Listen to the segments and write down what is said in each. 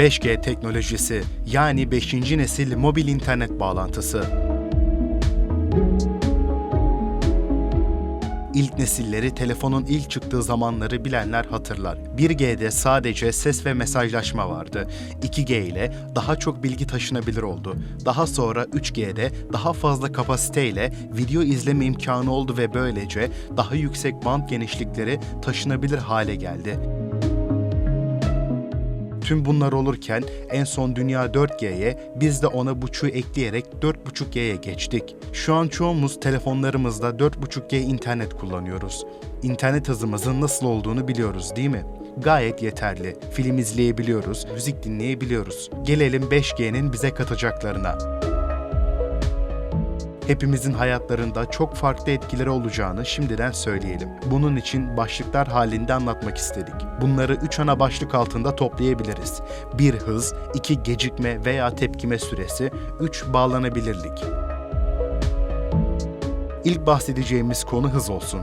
5G teknolojisi yani 5. nesil mobil internet bağlantısı. İlk nesilleri telefonun ilk çıktığı zamanları bilenler hatırlar. 1G'de sadece ses ve mesajlaşma vardı. 2G ile daha çok bilgi taşınabilir oldu. Daha sonra 3G'de daha fazla kapasiteyle video izleme imkanı oldu ve böylece daha yüksek band genişlikleri taşınabilir hale geldi. Tüm bunlar olurken en son dünya 4G'ye biz de ona buçuğu ekleyerek 4.5G'ye geçtik. Şu an çoğumuz telefonlarımızda 4.5G internet kullanıyoruz. İnternet hızımızın nasıl olduğunu biliyoruz değil mi? Gayet yeterli. Film izleyebiliyoruz, müzik dinleyebiliyoruz. Gelelim 5G'nin bize katacaklarına hepimizin hayatlarında çok farklı etkileri olacağını şimdiden söyleyelim. Bunun için başlıklar halinde anlatmak istedik. Bunları 3 ana başlık altında toplayabiliriz. 1 hız, 2 gecikme veya tepkime süresi, 3 bağlanabilirlik. İlk bahsedeceğimiz konu hız olsun.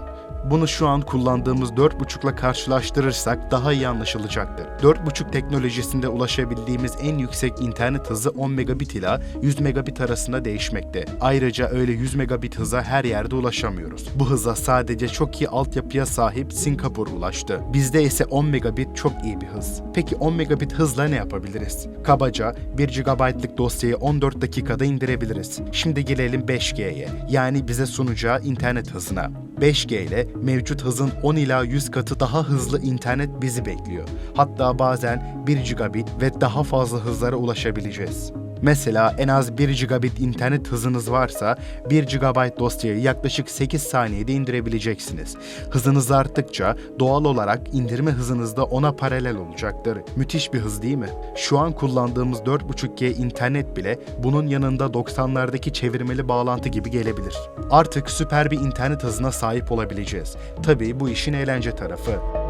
Bunu şu an kullandığımız 4.5'la karşılaştırırsak daha iyi anlaşılacaktır. 4.5 teknolojisinde ulaşabildiğimiz en yüksek internet hızı 10 megabit ila 100 megabit arasında değişmekte. Ayrıca öyle 100 megabit hıza her yerde ulaşamıyoruz. Bu hıza sadece çok iyi altyapıya sahip Singapur ulaştı. Bizde ise 10 megabit çok iyi bir hız. Peki 10 megabit hızla ne yapabiliriz? Kabaca 1 GB'lık dosyayı 14 dakikada indirebiliriz. Şimdi gelelim 5G'ye. Yani bize sunacağı internet hızına. 5G ile mevcut hızın 10 ila 100 katı daha hızlı internet bizi bekliyor. Hatta bazen 1 gigabit ve daha fazla hızlara ulaşabileceğiz. Mesela en az 1 gigabit internet hızınız varsa 1 GB dosyayı yaklaşık 8 saniyede indirebileceksiniz. Hızınız arttıkça doğal olarak indirme hızınız da ona paralel olacaktır. Müthiş bir hız değil mi? Şu an kullandığımız 4.5G internet bile bunun yanında 90'lardaki çevirmeli bağlantı gibi gelebilir. Artık süper bir internet hızına sahip olabileceğiz. Tabii bu işin eğlence tarafı.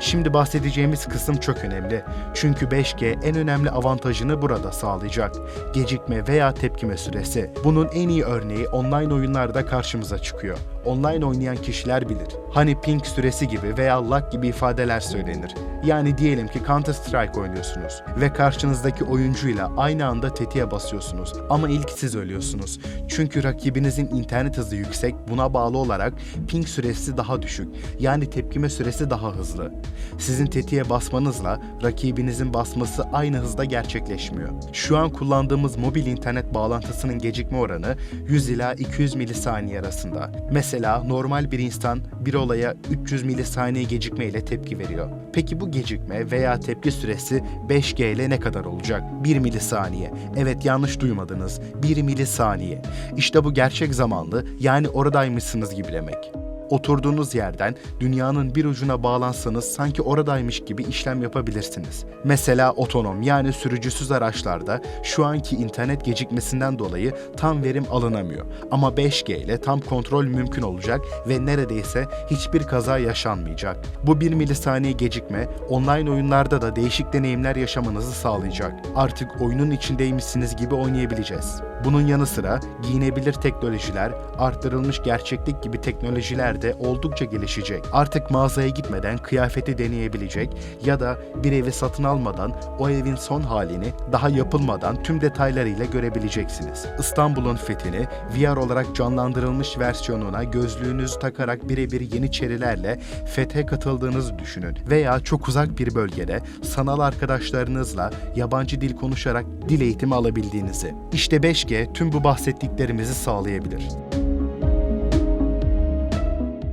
Şimdi bahsedeceğimiz kısım çok önemli. Çünkü 5G en önemli avantajını burada sağlayacak. Gecikme veya tepkime süresi. Bunun en iyi örneği online oyunlarda karşımıza çıkıyor. Online oynayan kişiler bilir. Hani ping süresi gibi veya lag gibi ifadeler söylenir. Yani diyelim ki Counter Strike oynuyorsunuz ve karşınızdaki oyuncuyla aynı anda tetiğe basıyorsunuz ama ilk siz ölüyorsunuz. Çünkü rakibinizin internet hızı yüksek, buna bağlı olarak ping süresi daha düşük. Yani tepkime süresi daha hızlı. Sizin tetiğe basmanızla rakibinizin basması aynı hızda gerçekleşmiyor. Şu an kullandığımız mobil internet bağlantısının gecikme oranı 100 ila 200 milisaniye arasında. Mesela normal bir insan bir olaya 300 milisaniye gecikme ile tepki veriyor. Peki bu gecikme veya tepki süresi 5G ile ne kadar olacak? 1 milisaniye. Evet yanlış duymadınız. 1 milisaniye. İşte bu gerçek zamanlı yani oradaymışsınız gibi demek. Oturduğunuz yerden dünyanın bir ucuna bağlansanız sanki oradaymış gibi işlem yapabilirsiniz. Mesela otonom yani sürücüsüz araçlarda şu anki internet gecikmesinden dolayı tam verim alınamıyor. Ama 5G ile tam kontrol mümkün olacak ve neredeyse hiçbir kaza yaşanmayacak. Bu 1 milisaniye gecikme online oyunlarda da değişik deneyimler yaşamanızı sağlayacak. Artık oyunun içindeymişsiniz gibi oynayabileceğiz. Bunun yanı sıra giyinebilir teknolojiler, arttırılmış gerçeklik gibi teknolojiler de oldukça gelişecek. Artık mağazaya gitmeden kıyafeti deneyebilecek ya da bir evi satın almadan o evin son halini daha yapılmadan tüm detaylarıyla görebileceksiniz. İstanbul'un fethini VR olarak canlandırılmış versiyonuna gözlüğünüzü takarak birebir yeniçerilerle fethe katıldığınızı düşünün veya çok uzak bir bölgede sanal arkadaşlarınızla yabancı dil konuşarak dil eğitimi alabildiğinizi. İşte 5G tüm bu bahsettiklerimizi sağlayabilir.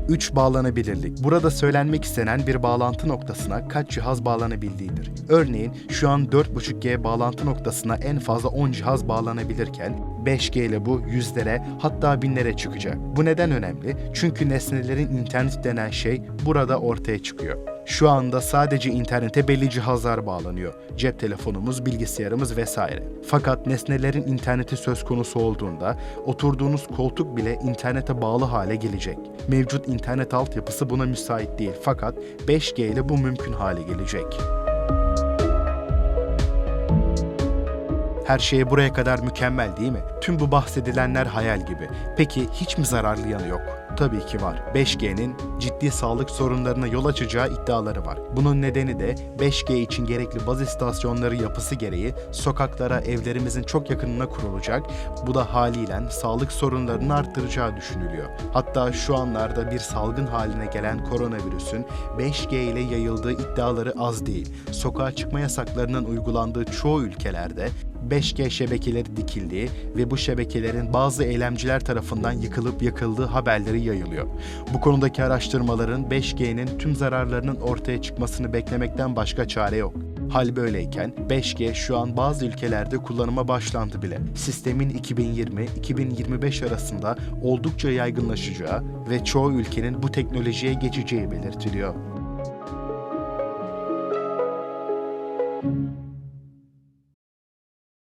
3 bağlanabilirlik. Burada söylenmek istenen bir bağlantı noktasına kaç cihaz bağlanabildiğidir. Örneğin şu an 4.5G bağlantı noktasına en fazla 10 cihaz bağlanabilirken 5G ile bu yüzlere hatta binlere çıkacak. Bu neden önemli? Çünkü nesnelerin internet denen şey burada ortaya çıkıyor. Şu anda sadece internete belli cihazlar bağlanıyor. Cep telefonumuz, bilgisayarımız vesaire. Fakat nesnelerin interneti söz konusu olduğunda oturduğunuz koltuk bile internete bağlı hale gelecek. Mevcut internet altyapısı buna müsait değil fakat 5G ile bu mümkün hale gelecek. Her şey buraya kadar mükemmel değil mi? Tüm bu bahsedilenler hayal gibi. Peki hiç mi zararlı yanı yok? Tabii ki var. 5G'nin ciddi sağlık sorunlarına yol açacağı iddiaları var. Bunun nedeni de 5G için gerekli baz istasyonları yapısı gereği sokaklara, evlerimizin çok yakınına kurulacak. Bu da haliyle sağlık sorunlarını arttıracağı düşünülüyor. Hatta şu anlarda bir salgın haline gelen koronavirüsün 5G ile yayıldığı iddiaları az değil. Sokağa çıkma yasaklarının uygulandığı çoğu ülkelerde 5G şebekeleri dikildiği ve bu şebekelerin bazı eylemciler tarafından yıkılıp yakıldığı haberleri yayılıyor. Bu konudaki araştırmaların 5G'nin tüm zararlarının ortaya çıkmasını beklemekten başka çare yok. Hal böyleyken 5G şu an bazı ülkelerde kullanıma başlandı bile. Sistemin 2020-2025 arasında oldukça yaygınlaşacağı ve çoğu ülkenin bu teknolojiye geçeceği belirtiliyor.